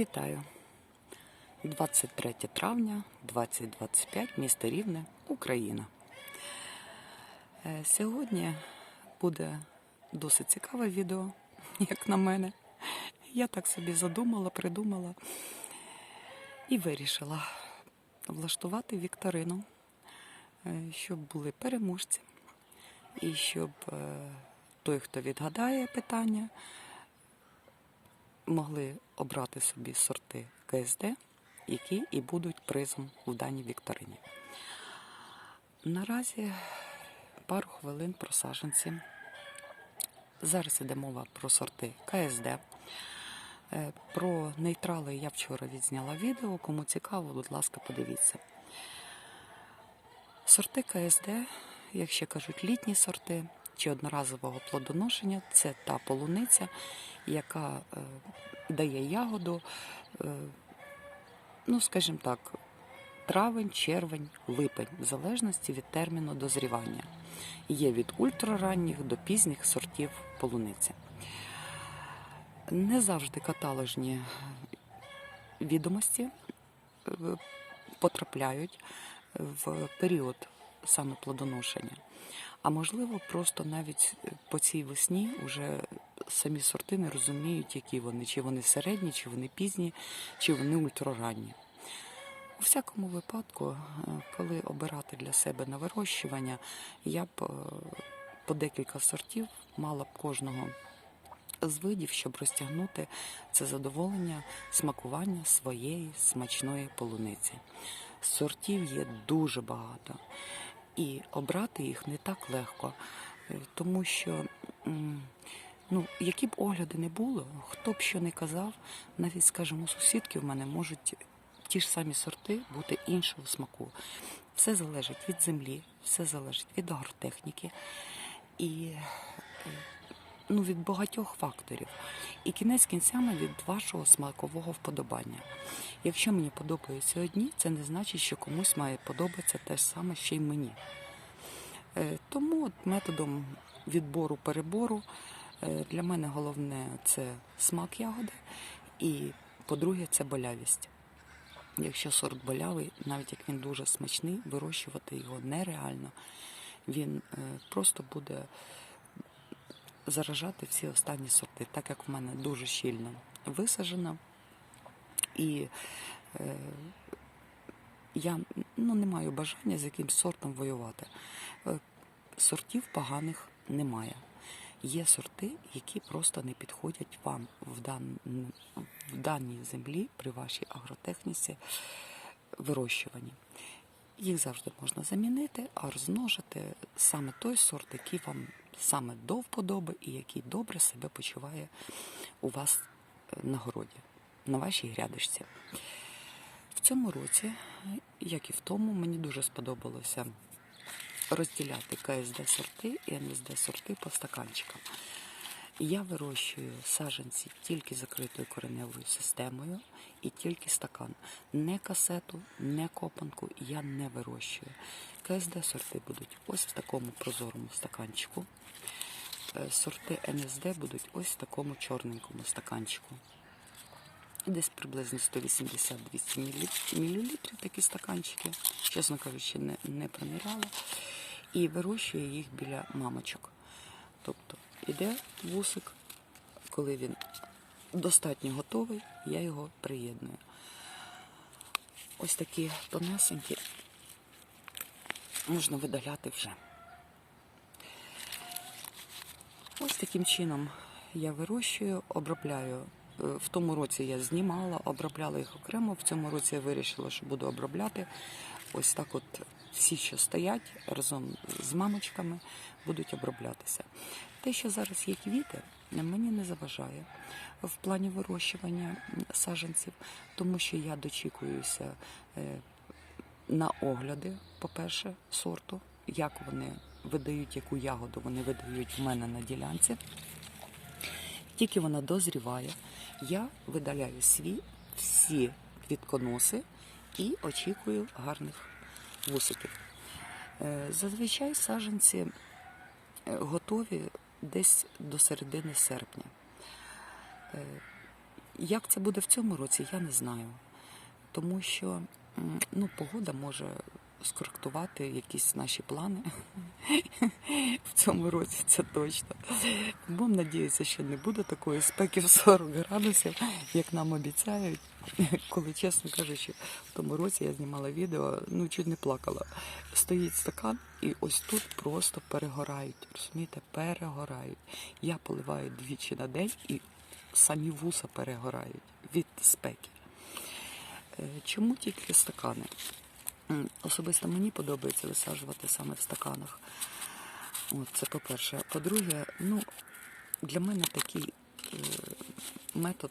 Вітаю! 23 травня 2025, місто Рівне, Україна. Е, Сьогодні буде досить цікаве відео, як на мене. Я так собі задумала, придумала і вирішила влаштувати вікторину, е, щоб були переможці, і щоб е, той, хто відгадає питання, могли обрати собі сорти КСД, які і будуть призом в даній вікторині. Наразі пару хвилин про саджанці. Зараз іде мова про сорти КСД. Е, Про нейтрали я вчора відзняла відео. Кому цікаво, будь ласка, подивіться. Сорти КСД, як ще кажуть, літні сорти чи одноразового плодоношення це та полуниця, яка е, дає ягоду, е, ну, скажімо так, травень, червень, липень, в залежності від терміну дозрівання. Є від ультраранніх до пізніх сортів полуниці. Не завжди каталожні відомості е, потрапляють в період саме плодоношення. А можливо, просто навіть по цій весні вже самі сорти не розуміють, які вони, чи вони середні, чи вони пізні, чи вони ультраранні. У всякому випадку, е, коли обирати для себе на вирощування, я б е, по декілька сортів мала б кожного з видів, щоб розтягнути це задоволення смакування своєї смачної полуниці. Сортів є дуже багато, і обрати їх не так легко, е, тому що. Ну, які б огляди не було, хто б що не казав, навіть, скажімо, сусідки в мене можуть ті ж самі сорти бути іншого смаку. Все залежить від землі, все залежить від агротехніки і е, ну, від багатьох факторів. І кінець кінцями від вашого смакового вподобання. Якщо мені подобаються одні, це не значить, що комусь має подобатися те ж саме, що й мені. Е, Тому от методом відбору-перебору е, для мене головне це смак ягоди, і по-друге, це болявість. Якщо сорт болявий, навіть як він дуже смачний, вирощувати його нереально. Він е, просто буде заражати всі останні сорти, так як в мене дуже щільно висаджено. І е, я ну, не маю бажання з якимсь сортом воювати. Е, Сортів поганих немає. Є сорти, які просто не підходять вам в, дан... в даній землі при вашій агротехніці вирощуванні. Їх завжди можна замінити, а розмножити саме той сорт, який вам саме до вподоби і який добре себе почуває у вас е, на городі, на вашій грядочці. В цьому році, як і в тому, мені дуже сподобалося розділяти КСД сорти і НСД сорти по стаканчикам. Я вирощую саджанці тільки закритою кореневою системою і тільки стакан. Не касету, не копанку я не вирощую. КСД сорти будуть ось в такому прозорому стаканчику. Е, Сорти НСД будуть ось в такому чорненькому стаканчику. Десь приблизно 180-200 мл такі стаканчики. Чесно кажучи, не, не приміряла. І вирощую їх біля мамочок. Тобто іде вусик, коли він достатньо готовий, я його приєдную. Ось такі тонесенькі можна видаляти вже. Ось таким чином я вирощую, обробляю. Е, В тому році я знімала, обробляла їх окремо. В цьому році я вирішила, що буду обробляти. Ось так от всі, що стоять разом з мамочками, будуть оброблятися. Те, що зараз є квіти, мені не заважає в плані вирощування саджанців, тому що я дочікуюся е, на огляди, по-перше, сорту, як вони видають, яку ягоду вони видають в мене на ділянці. Тільки вона дозріває, я видаляю свій всі квітконоси і очікую гарних вусиків. Е, Зазвичай саджанці е, готові десь до середини серпня. Е, Як це буде в цьому році, я не знаю. Тому що ну, погода може скоректувати якісь наші плани в цьому році, це точно. Будемо надіятися, що не буде такої спеки в 40 градусів, як нам обіцяють. Коли, чесно кажучи, в тому році я знімала відео, ну чуть не плакала. Стоїть стакан, і ось тут просто перегорають. Розумієте, перегорають. Я поливаю двічі на день і самі вуса перегорають від спеки. Е, Чому тільки стакани? Особисто мені подобається висаджувати саме в стаканах. От, це по-перше. По-друге, ну, для мене такий е, метод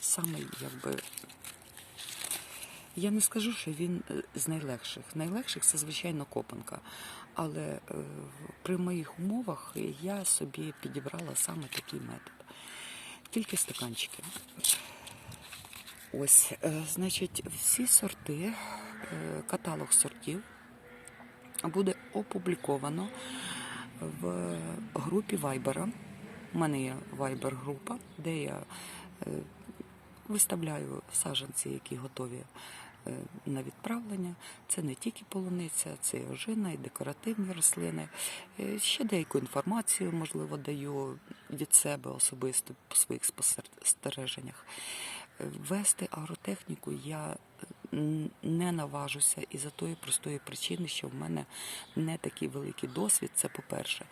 самий, якби. Я не скажу, що він е, з найлегших. Найлегших це, звичайно, копанка. Але е, при моїх умовах я собі підібрала саме такий метод. Тільки стаканчики. Ось, е, значить, всі сорти, каталог сортів буде опубліковано в групі Вайбера. У мене є Вайбер-група, де я е, виставляю саджанці, які готові е, на відправлення. Це не тільки полуниця, це і ожина, і декоративні рослини. Е, Ще деяку інформацію, можливо, даю від себе особисто по своїх спостереженнях. Е, Вести агротехніку я не наважуся із-за тої простої причини, що в мене не такий великий досвід, це по-перше.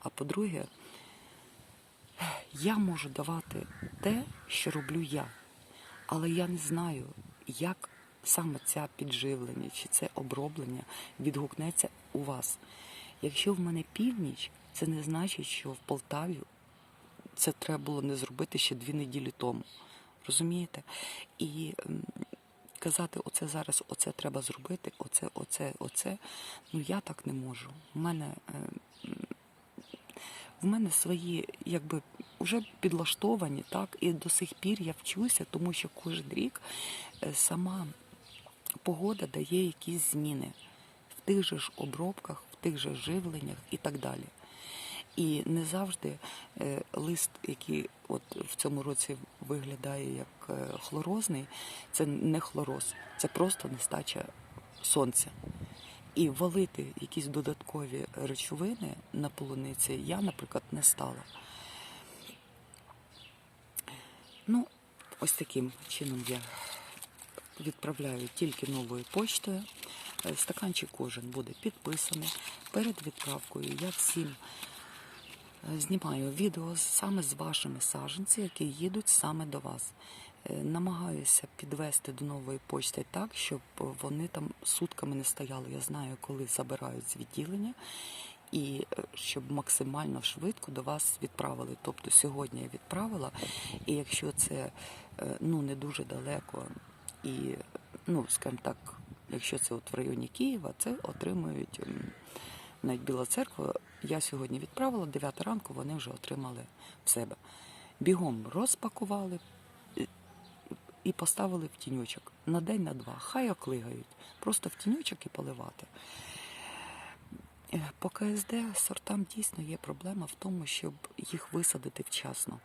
А по-друге, я можу давати те, що роблю я, але я не знаю, як саме це підживлення чи це оброблення відгукнеться у вас. Якщо в мене північ, це не значить, що в Полтаві це треба було не зробити ще дві неділі тому. Розумієте? І м, казати, оце зараз, оце треба зробити, оце, оце, оце. Ну я так не можу. У мене, е, в мене свої, якби вже підлаштовані, так, і до сих пір я вчуся, тому що кожен рік е, сама погода дає якісь зміни в тих же ж обробках, в тих же живленнях і так далі. І не завжди е, лист, який от в цьому році виглядає як е, хлорозний, це не хлороз, це просто нестача сонця. І валити якісь додаткові речовини на полуниці я, наприклад, не стала. Ну, ось таким чином я відправляю тільки новою поштою. Е, Стаканчик кожен буде підписаний. Перед відправкою я всім знімаю відео саме з вашими саджанцями, які їдуть саме до вас. Е, Намагаюся підвести до нової почти так, щоб вони там сутками не стояли. Я знаю, коли забирають з відділення, і е, щоб максимально швидко до вас відправили. Тобто сьогодні я відправила, і якщо це е, ну не дуже далеко, і ну скажімо так, якщо це от в районі Києва, це отримують навіть Біла церква. Я сьогодні відправила 9 ранку, вони вже отримали в себе. Бігом розпакували е, і поставили в тіньочок на день, на два. Хай оклигають. Просто в тіньочок і поливати. Е, По КСД сортам дійсно є проблема в тому, щоб їх висадити вчасно.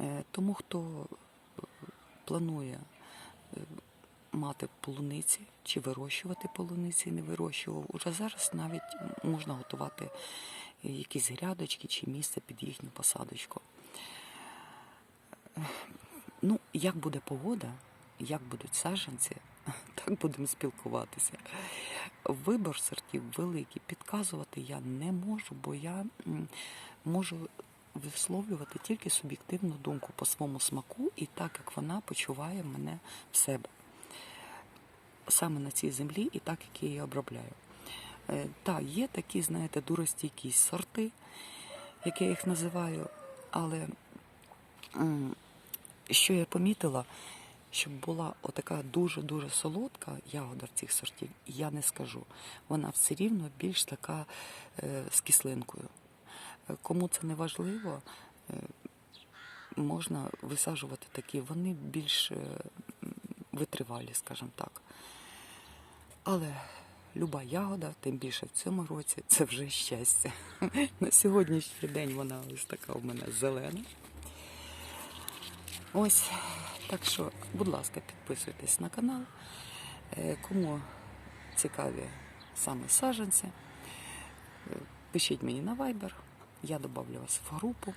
Е, Тому хто планує мати полуниці чи вирощувати полуниці, не вирощував, уже зараз навіть можна готувати якісь грядочки чи місце під їхню посадочку. Ну, як буде погода, як будуть саджанці, так будемо спілкуватися. Вибор сортів великий. Підказувати я не можу, бо я можу висловлювати тільки суб'єктивну думку по своєму смаку і так, як вона почуває мене в себе. Саме на цій землі і так, як я її обробляю. Е, Так, є такі, знаєте, дуростійкі сорти, як я їх називаю, але що я помітила, щоб була отака дуже-дуже солодка ягода цих сортів, я не скажу. Вона все рівно більш така е, з кислинкою. Е, Кому це не важливо, е, можна висаджувати такі, вони більш е, витривалі, скажімо так. Але люба ягода, тим більше в цьому році, це вже щастя. На сьогоднішній день вона ось така у мене зелена. Ось, так що, будь ласка, підписуйтесь на канал. Е, Кому цікаві саме саджанці, е, пишіть мені на Viber, я добавлю вас в групу.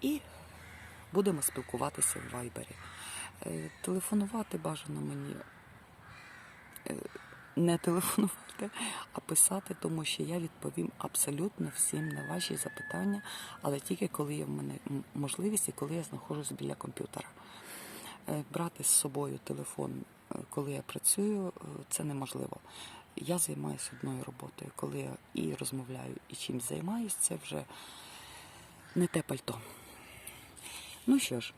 І будемо спілкуватися в Viber. Е, Телефонувати бажано мені е, не телефонувати, а писати, тому що я відповім абсолютно всім на ваші запитання, але тільки коли є в мене можливість і коли я знаходжусь біля комп'ютера. Е, Брати з собою телефон, коли я працюю, це неможливо. Я займаюся одною роботою. Коли я і розмовляю, і чимсь займаюся, це вже не те пальто. Ну що ж,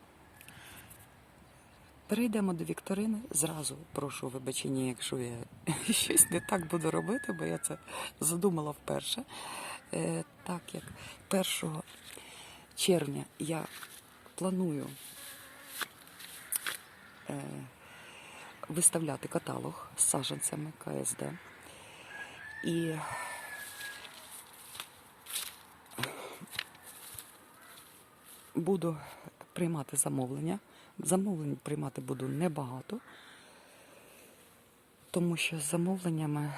перейдемо до вікторини. Зразу прошу вибачення, якщо я щось не так буду робити, бо я це задумала вперше. Е, Так як 1 червня я планую е, виставляти каталог з саджанцями КСД. І буду приймати замовлення. Замовлень приймати буду небагато, тому що з замовленнями,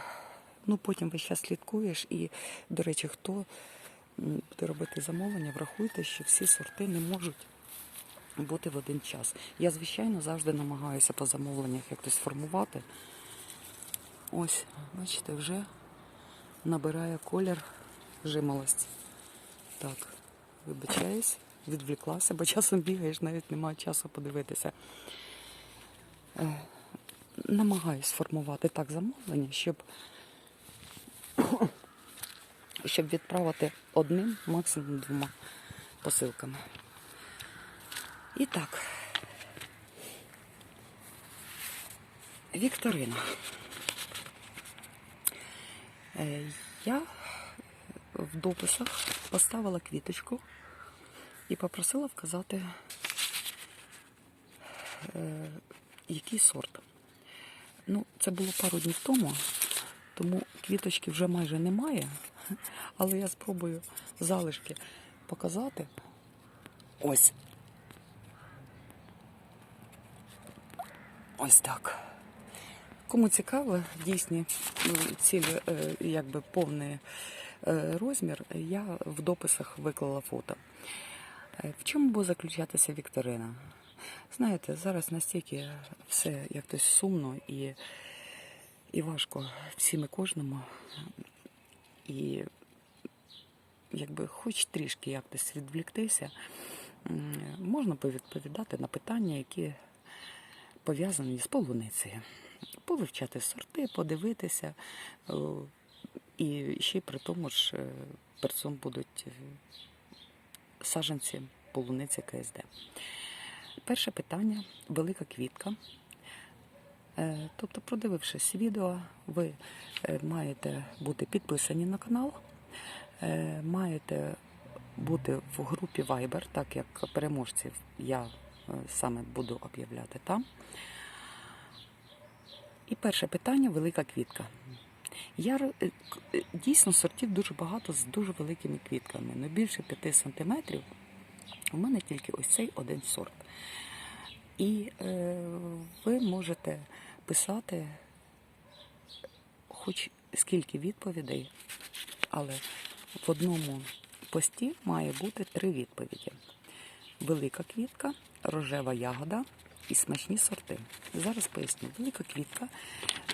ну потім весь час слідкуєш. І, до речі, хто буде робити замовлення, врахуйте, що всі сорти не можуть бути в один час. Я, звичайно, завжди намагаюся по замовленнях якось формувати. Ось, бачите, вже набирає колір жимолості. Так, вибачаюсь, відвліклася, бо часом бігаєш, навіть немає часу подивитися. Е, намагаюсь формувати так замовлення, щоб, щоб відправити одним, максимум двома посилками. І так. Вікторина. Е, Я в дописах поставила квіточку і попросила вказати, е, який сорт. Ну, це було пару днів тому, тому квіточки вже майже немає, але я спробую залишки показати. Ось. Ось так. Кому цікаво, дійсні м, цілі, е, якби повний е, розмір, я в дописах виклала фото. Е, В чому буде заключатися вікторина? Знаєте, зараз настільки все якось сумно і, і важко всім і кожному. І якби хоч трішки якось відвліктися, можна повідповідати на питання, які пов'язані з полуницею. Повивчати сорти, подивитися. І ще при тому ж е, перцом будуть саджанці полуниці КСД. Перше питання велика квітка. Е, Тобто, продивившись відео, ви е, маєте бути підписані на канал, е, маєте бути в групі Viber, так як переможців я саме буду об'являти там. І перше питання велика квітка. Я е, е, дійсно сортів дуже багато з дуже великими квітками. Не більше 5 сантиметрів. У мене тільки ось цей один сорт. І е, ви можете писати хоч скільки відповідей, але в одному пості має бути три відповіді: велика квітка, рожева ягода і смачні сорти. Зараз поясню. Велика квітка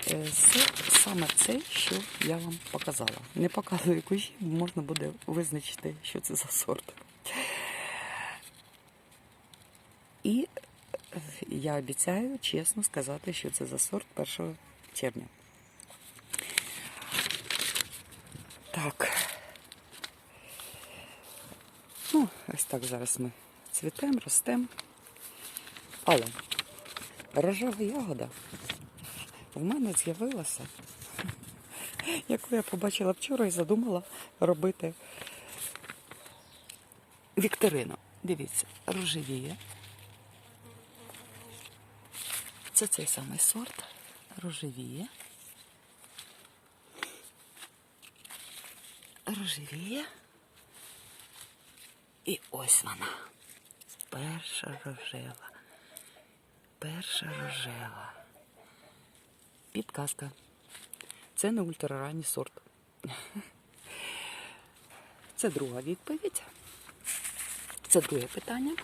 це саме це, що я вам показала. Не показую кущі, можна буде визначити, що це за сорт. І е, я обіцяю чесно сказати, що це за сорт 1 червня. Так. Ну, ось так зараз ми цвітемо, ростемо. Але рожева ягода в мене з'явилася, яку я побачила вчора і задумала робити вікторину. Дивіться, рожевіє. Це цей самий сорт рожевіє. Рожевіє. І ось вона. перша рожева. Перша рожева. Підказка. Це не ультраранній сорт. Це друга відповідь. Це друге питання.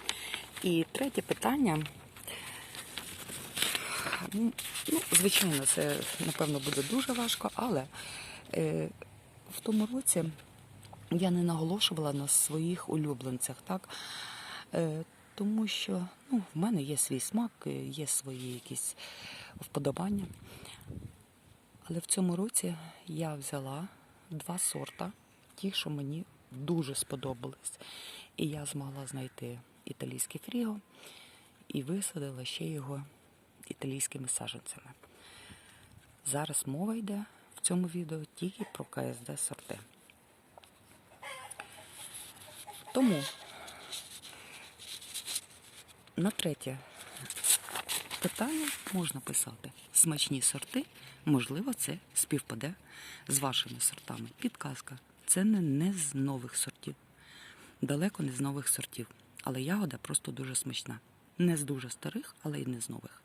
І третє питання. Ну, звичайно, це напевно буде дуже важко, але е, в тому році я не наголошувала на своїх улюбленцях, так? Е, тому що ну, в мене є свій смак, е, є свої якісь вподобання. Але в цьому році я взяла два сорта, ті, що мені дуже сподобались. І я змогла знайти італійське фріго і висадила ще його італійськими саджанцями. Зараз мова йде в цьому відео тільки про КСД сорти. Тому на третє питання можна писати смачні сорти. Можливо, це співпаде з вашими сортами. Підказка. Це не, не з нових сортів. Далеко не з нових сортів. Але ягода просто дуже смачна. Не з дуже старих, але й не з нових.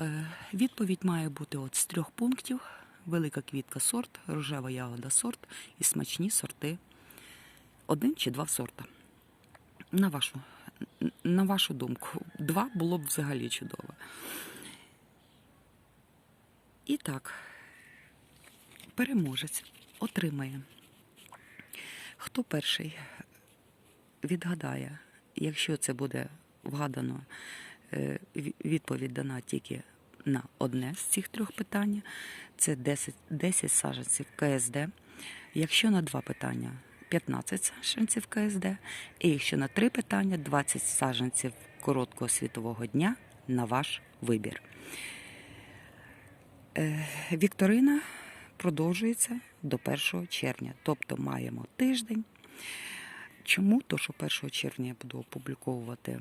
Е, Відповідь має бути от з трьох пунктів: велика квітка сорт, рожева ягода сорт і смачні сорти. Один чи два сорта. На вашу, на вашу думку, два було б взагалі чудово. І так, переможець отримає. Хто перший відгадає, якщо це буде вгадано, е, відповідь дана тільки на одне з цих трьох питань, це 10, 10 саджанців КСД. Якщо на два питання 15 саджанців КСД, і якщо на три питання 20 саджанців короткого світового дня на ваш вибір. Е, Вікторина продовжується до 1 червня, тобто маємо тиждень. Чому? То, що 1 червня я буду опубліковувати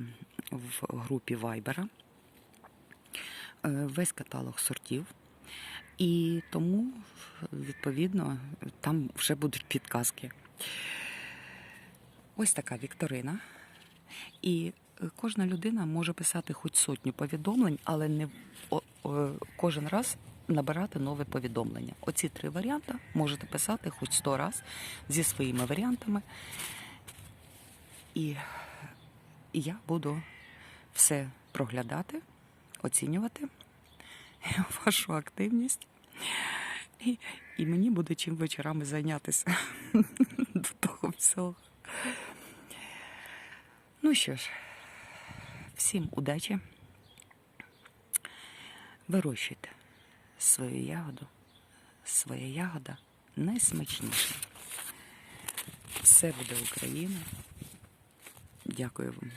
в групі Вайбера е, весь каталог сортів. І тому, відповідно, там вже будуть підказки. Ось така вікторина. І е, кожна людина може писати хоч сотню повідомлень, але не о- о, кожен раз набирати нове повідомлення. Оці три варіанти можете писати хоч сто раз зі своїми варіантами. І я буду все проглядати, оцінювати вашу активність. І, мені буде чим вечорами зайнятися до того всього. Ну що ж, всім удачі. Вирощуйте свою ягоду. Своя ягода найсмачніша. Все буде Україна. Дякую вам.